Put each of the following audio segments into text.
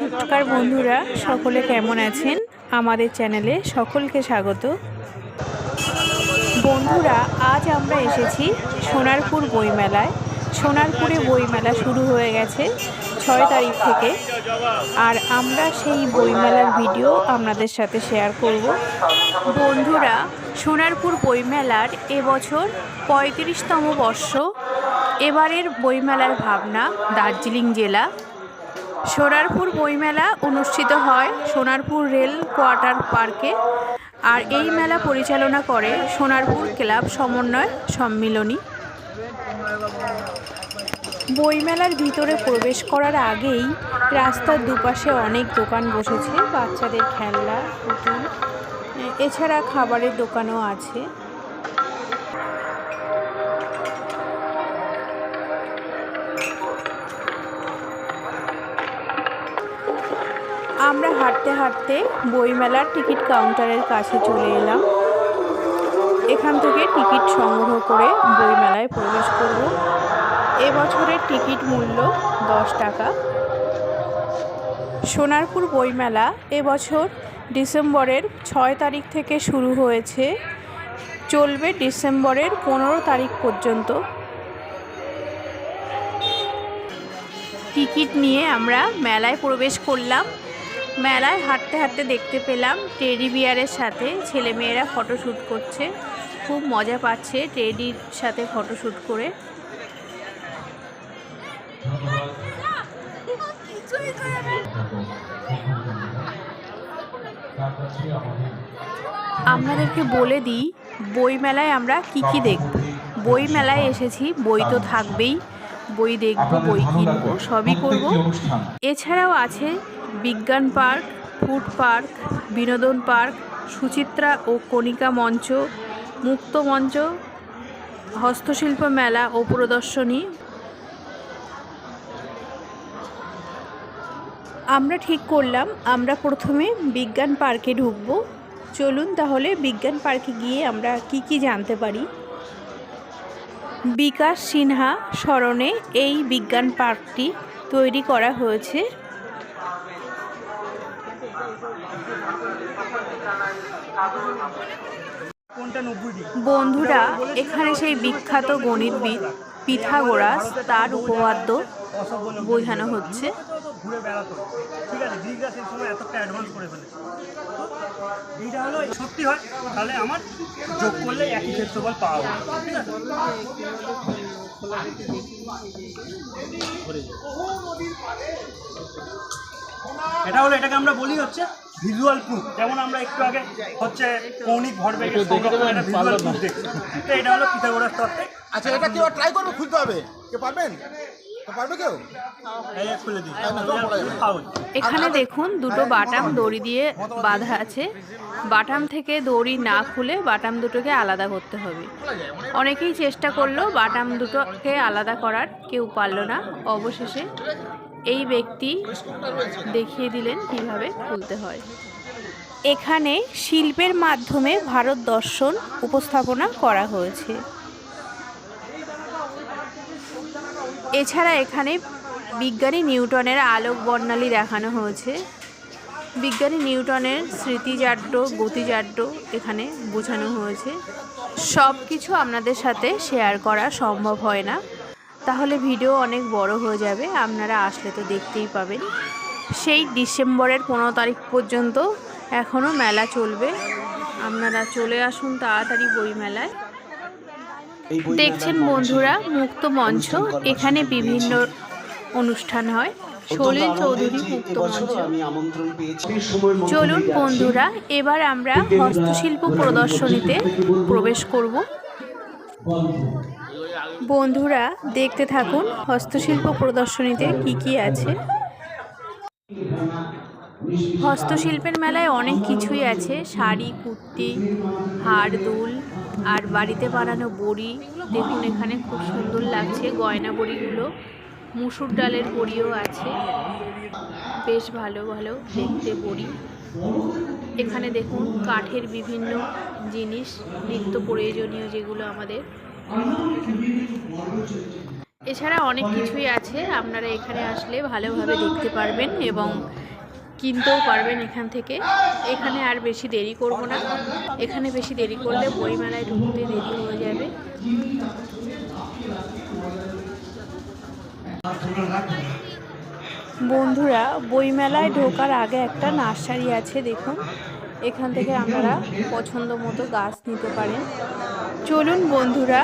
নমস্কার বন্ধুরা, সকলে কেমন আছেন? আমাদের চ্যানেলে সকলকে স্বাগত। বন্ধুরা, আজ আমরা এসেছি সোনারপুর বইমেলায়। সোনারপুরে বইমেলা শুরু হয়ে গেছে ছয় তারিখ থেকে। আর আমরা সেই বইমেলার ভিডিও আপনাদের সাথে শেয়ার করব। বন্ধুরা, সোনারপুর বইমেলার এবছর পঁয়ত্রিশতম বর্ষ এবারের বইমেলার ভাবনা দার্জিলিং জেলা। সোনারপুর বইমেলা অনুষ্ঠিত হয় সোনারপুর রেল কোয়ার্টার পার্কে। আর এই মেলা পরিচালনা করে সোনারপুর ক্লাব সমন্বয় সম্মিলনী। বইমেলার ভিতরে প্রবেশ করার আগেই রাস্তার দুপাশে অনেক দোকান বসেছে, বাচ্চাদের খেলনা, পুতুল। এছাড়া খাবারের দোকানও আছে। আমরা হাঁটতে হাঁটতে বইমেলার টিকিট কাউন্টারের কাছে চলে এলাম। এখান থেকে টিকিট সংগ্রহ করে বইমেলায় প্রবেশ করব। এবছরের টিকিট মূল্য দশ টাকা। সোনারপুর বইমেলা এবছর ডিসেম্বরের ছয় তারিখ থেকে শুরু হয়েছে। চলবে ডিসেম্বরের পনেরো তারিখ পর্যন্ত। টিকিট নিয়ে আমরা মেলায় প্রবেশ করলাম। মেলায় হাঁটতে হাঁটতে দেখতে পেলাম টেডি বিয়ারের সাথে ছেলেমেয়েরা ফটোশ্যুট করছে। খুব মজা পাচ্ছে টেডির সাথে ফটোশ্যুট করে। আপনাদেরকে বলে দিই বই মেলায় আমরা কি কি দেখব? বই মেলায় এসেছি, বই তো থাকবেই। বই দেখব, বই কিনবো, সবই করব। এছাড়াও আছে বিজ্ঞান পার্ক, ফুড পার্ক, বিনোদন পার্ক, সুচিত্রা ও কণিকা মঞ্চ, মুক্ত মঞ্চ, হস্তশিল্প মেলা ও প্রদর্শনী। আমরা ঠিক করলাম, আমরা প্রথমে বিজ্ঞান পার্কে ঢুকবো। চলুন তাহলে বিজ্ঞান পার্কে গিয়ে আমরা কি কি জানতে পারি। বিকাশ সিনহা স্মরণে এই বিজ্ঞান পার্কটি তৈরি করা হয়েছে। বন্ধুরা এখানে সেই বিখ্যাত গণিতবিদ পিথাগোরাস তার উপপাদ্য বোঝানো হচ্ছে। ঘুরে বেড়াতো। ঠিক আছে গ্রিকরা সেই সময় এতটা অ্যাডভান্স করে ফেলেছে। এইটা হলো সত্যি হয় তাহলে আমার যোগ করলে একই ক্ষেত্রফল পাওয়া যায়। ঠিক আছে? এটা হলো এটাকে আমরা বলি হচ্ছে ভিজুয়াল প্রুফ যেমন আমরা একটু আগে হচ্ছে কৌণিক ভরবেগের ভিজুয়াল প্রুফ দেখছি। তো এটা হলো পিথাগোরাস তত্ত্বে। আচ্ছা এটা কেউ ট্রাই করবে খুলতে হবে? কেউ পারবেন এখানে দেখুন দুটো বাটাম দড়ি দিয়ে বাঁধা আছে। বাটাম থেকে দড়ি না খুলে বাটাম দুটোকে আলাদা করতে হবে। অনেকেই চেষ্টা করল বাটাম দুটোকে আলাদা করার কেউ পারল না। অবশেষে এই ব্যক্তি দেখিয়ে দিলেন কীভাবে খুলতে হয়। এখানে শিল্পের মাধ্যমে ভারত দর্শন উপস্থাপনা করা হয়েছে। এছাড়া এখানে বিজ্ঞানী নিউটনের আলোক বর্ণালী দেখানো হয়েছে। বিজ্ঞানী নিউটনের স্মৃতিজাড্য গতিজাড্য এখানে বোঝানো হয়েছে। সব কিছু আপনাদের সাথে শেয়ার করা সম্ভব হয় না। তাহলে ভিডিও অনেক বড় হয়ে যাবে আপনারা আসলে তো দেখতেই পাবেন। সেই ডিসেম্বরের পনেরো তারিখ পর্যন্ত এখনও মেলা চলবে। আপনারা চলে আসুন তাড়াতাড়ি বই মেলায়। দেখছেন বন্ধুরা মুক্ত মঞ্চ এখানে বিভিন্ন অনুষ্ঠান হয়। সলিল চৌধুরী মুক্ত মঞ্চ। চলুন বন্ধুরা এবার আমরা হস্তশিল্প প্রদর্শনীতে প্রবেশ করব। বন্ধুরা, দেখতে থাকুন হস্তশিল্প প্রদর্শনীতে কি কি আছে। হস্তশিল্পের মেলায় অনেক কিছুই আছে। শাড়ি, কুর্তি হাড় দুল আর বাড়িতে বানানো বড়ি। দেখুন এখানে খুব সুন্দর লাগছে গয়না বড়িগুলো। মুসুর ডালের বড়িও আছে। বেশ ভালো ভালো দেখতে বড়ি। এখানে দেখুন কাঠের বিভিন্ন জিনিস, নিত্য প্রয়োজনীয় যেগুলো আমাদের এছাড়া অনেক কিছুই আছে, আপনারা এখানে আসলে ভালোভাবে দেখতে পারবেন এবং কিনতেও পারবেন এখান থেকে। এখানে আর বেশি দেরি করব না। এখানে বেশি দেরি করলে বইমেলায় ঢুকতে দেরি হয়ে যাবে। বন্ধুরা, বইমেলায় ঢোকার আগে একটা নার্সারি আছে, দেখুন। এখান থেকে আপনারা পছন্দ মতো গাছ নিতে পারেন। চলুন বন্ধুরা,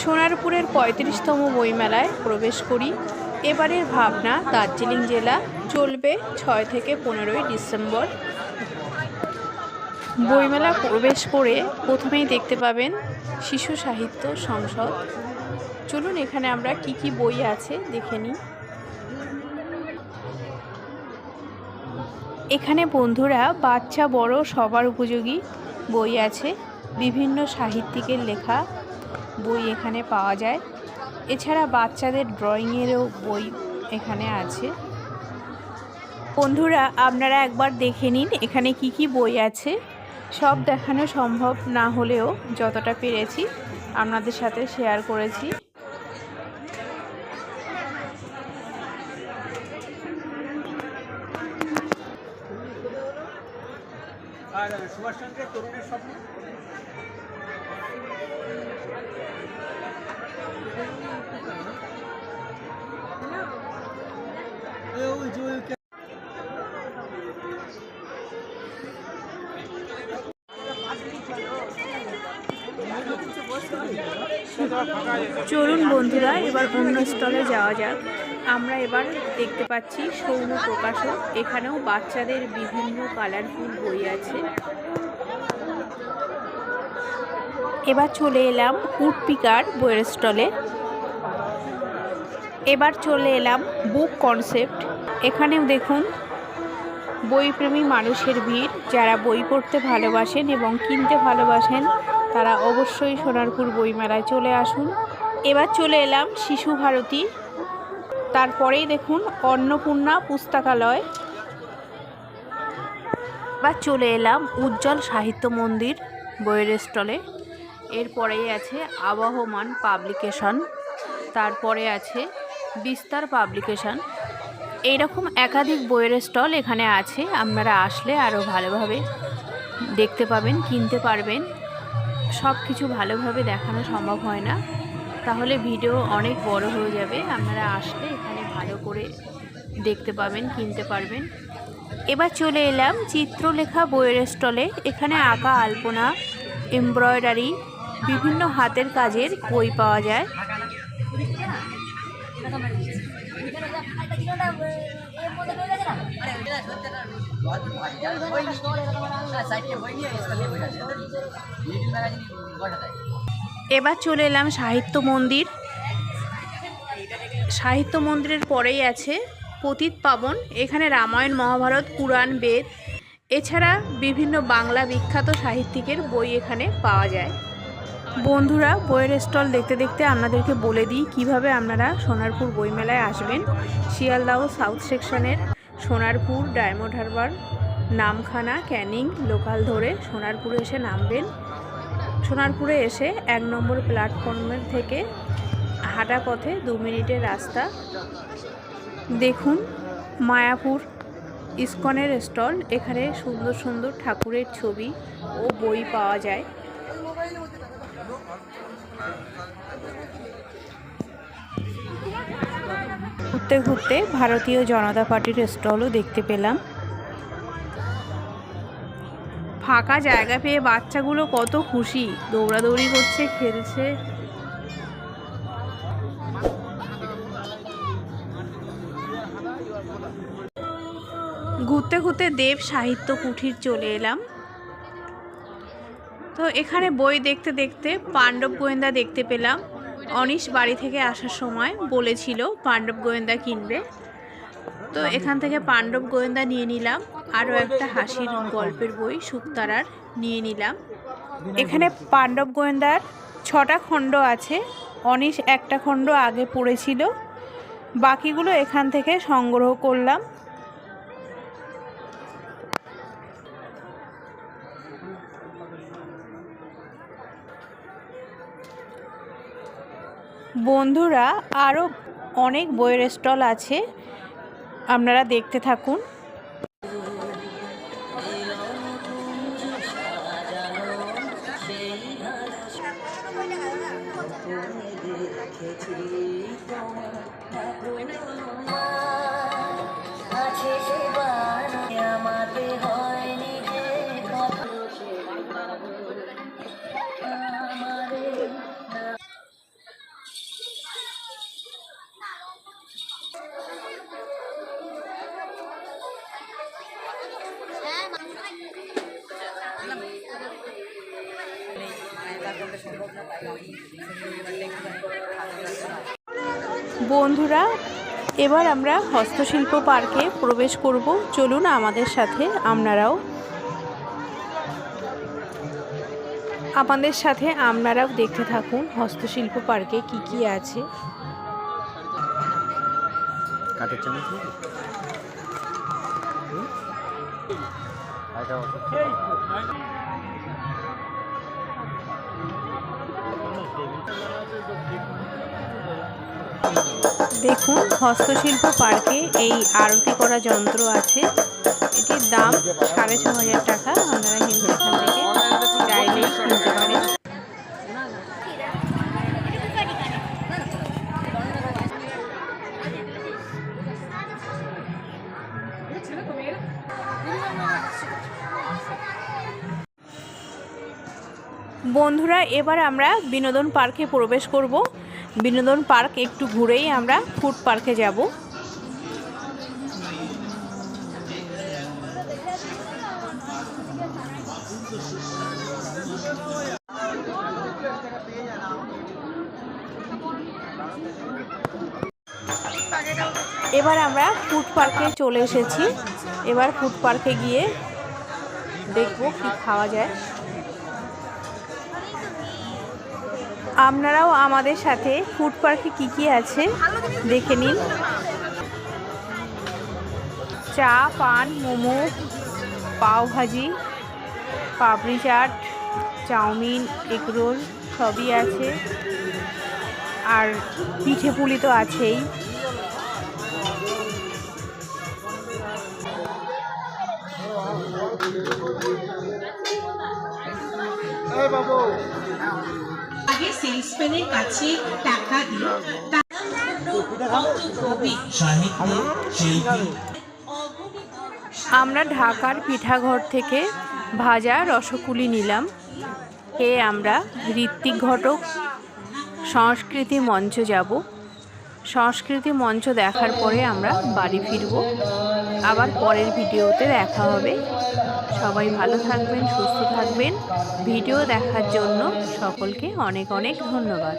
সোনারপুরের পঁয়ত্রিশতম বইমেলায় প্রবেশ করি। এবারের ভাবনা, দার্জিলিং জেলা চলবে ছয় থেকে পনেরোই ডিসেম্বর। বইমেলা প্রবেশ করে প্রথমেই দেখতে পাবেন শিশু সাহিত্য সংসদ। চলুন এখানে আমরা কি কি বই আছে দেখে নিই। এখানে বন্ধুরা বাচ্চা বড় সবার উপযোগী বই আছে। বিভিন্ন সাহিত্যিকের লেখা বই এখানে পাওয়া যায়। এছাড়া বাচ্চাদের ড্রয়িংয়েরও বই এখানে আছে। বন্ধুরা, আপনারা একবার দেখে নিন এখানে কি কি বই আছে। সব দেখানো সম্ভব না হলেও যতটা পেরেছি আপনাদের সাথে শেয়ার করেছি। আর সুভাষচন্দ্রের তরুণের স্বপ্ন? চলুন বন্ধুরা এবার অন্য স্টলে যাওয়া যাক। আমরা এবার দেখতে পাচ্ছি সৌম প্রকাশক। এখানেও বাচ্চাদের বিভিন্ন কালারফুল বই আছে। এবার চলে এলাম উডপিকার বইয়ের স্টলে এবার চলে এলাম বুক কনসেপ্ট এখানেও দেখুন, বইপ্রেমী মানুষের ভিড়। যারা বই পড়তে ভালোবাসেন এবং কিনতে ভালোবাসেন, তারা অবশ্যই সোনারপুর বইমেলায় চলে আসুন। এবার চলে এলাম শিশু ভারতী তারপরেই দেখুন অন্নপূর্ণা পুস্তকালয়। বা চলে এলাম উজ্জ্বল সাহিত্য মন্দির বইয়ের স্টলে। এরপরেই আছে আবহমান পাবলিকেশন, তারপরে আছে বিস্তার পাবলিকেশন। এইরকম একাধিক বইয়ের স্টল এখানে আছে, আপনারা আসলে আরও ভালোভাবে দেখতে পাবেন, কিনতে পারবেন। সব কিছু ভালোভাবে দেখানো সম্ভব হয় না। তাহলে ভিডিও অনেক বড় হয়ে যাবে। আপনারা আসলে এখানে ভালো করে দেখতে পাবেন, কিনতে পারবেন। এবার চলে এলাম চিত্রলেখা বইয়ের স্টলে। এখানে আঁকা আলপনা, এমব্রয়ডারি, বিভিন্ন হাতের কাজের বই পাওয়া যায়। এবার চলে এলাম সাহিত্য মন্দির। সাহিত্য মন্দিরের পরেই আছে পতিত পাবন, এখানে রামায়ণ, মহাভারত, পুরাণ, বেদ, এছাড়া বিভিন্ন বাংলা বিখ্যাত সাহিত্যিকের বই এখানে পাওয়া যায়। বন্ধুরা, বইয়ের স্টল দেখতে দেখতে আপনাদেরকে বলে দিই কীভাবে আপনারা সোনারপুর বইমেলায় আসবেন। শিয়ালদাহ সাউথ সেকশনের সোনারপুর, ডায়মন্ড হারবার, নামখানা, ক্যানিং, লোকাল ধরে সোনারপুরে এসে নামবেন। সোনারপুরে এসে এক নম্বর প্ল্যাটফর্মের থেকে হাঁটা পথে দু মিনিটের রাস্তা। দেখুন মায়াপুর ইস্কনের স্টল। এখানে সুন্দর সুন্দর ঠাকুরের ছবি ও বই পাওয়া যায়। ঘুরতে ঘুরতে ভারতীয় জনতা পার্টির স্টলও দেখতে পেলাম। ফাঁকা জায়গা পেয়ে বাচ্চাগুলো কত খুশি। দৌড়াদৌড়ি করছে, খেলছে। ঘুরতে ঘুরতে দেব সাহিত্য কুঠির চলে এলাম। তো এখানে বই দেখতে দেখতে, পাণ্ডব গোয়েন্দা দেখতে পেলাম। অনিশ বাড়ি থেকে আসার সময় বলেছিল পাণ্ডব গোয়েন্দা কিনবে। তো এখান থেকে পাণ্ডব গোয়েন্দা নিয়ে নিলাম। আরও একটা হাসির গল্পের বই সুক্তারার নিয়ে নিলাম। এখানে পাণ্ডব গোয়েন্দার ছটা খণ্ড আছে। অনিশ একটা খণ্ড আগে পড়েছিল। বাকিগুলো এখান থেকে সংগ্রহ করলাম। বন্ধুরা, আরও অনেক বইয়ের স্টল আছে। আপনারা দেখতে থাকুন। বন্ধুরা এবার আমরা হস্তশিল্প পার্কে প্রবেশ করব। চলুন আমাদের সাথে আপনারাও। আমাদের সাথে আপনারাও দেখতে থাকুন হস্তশিল্প পার্কে কি কি আছে। কাঠের দেখুন, হস্তশিল্প পার্কে এই আরতি করা যন্ত্র আছে। এটির দাম সাড়ে ছ হাজার টাকা। আপনারা কিন্তু এখান থেকে চাইলেই কিনতে পারেন। বন্ধুরা, এবার আমরা বিনোদন পার্কে প্রবেশ করব। বিনোদন পার্ক একটু ঘুরেই আমরা ফুড পার্কে যাব। এবার আমরা ফুড পার্কে চলে এসেছি। এবার ফুড পার্কে গিয়ে দেখব কি খাওয়া যায়। আপনারাও আমাদের সাথে ফুড পার্কে কী কী আছে দেখে নিন। চা, পান, momo pav bhaji papdi chaat, chowmein egg roll সবই আছে। আর পিঠে পুলি তো আছেই। আগে সেলসম্যানের কাছে টাকা শিল্পী আমরা ঢাকার পিঠাঘর থেকে ভাজা রসকুলি নিলাম। এ আমরা ঋত্বিক ঘটক, সংস্কৃতি মঞ্চ যাব। সংস্কৃতি মঞ্চ দেখার পরে আমরা বাড়ি ফিরব। আবার পরের ভিডিওতে দেখা হবে। সবাই ভালো থাকবেন সুস্থ থাকবেন। ভিডিও দেখার জন্য সকলকে অনেক অনেক ধন্যবাদ।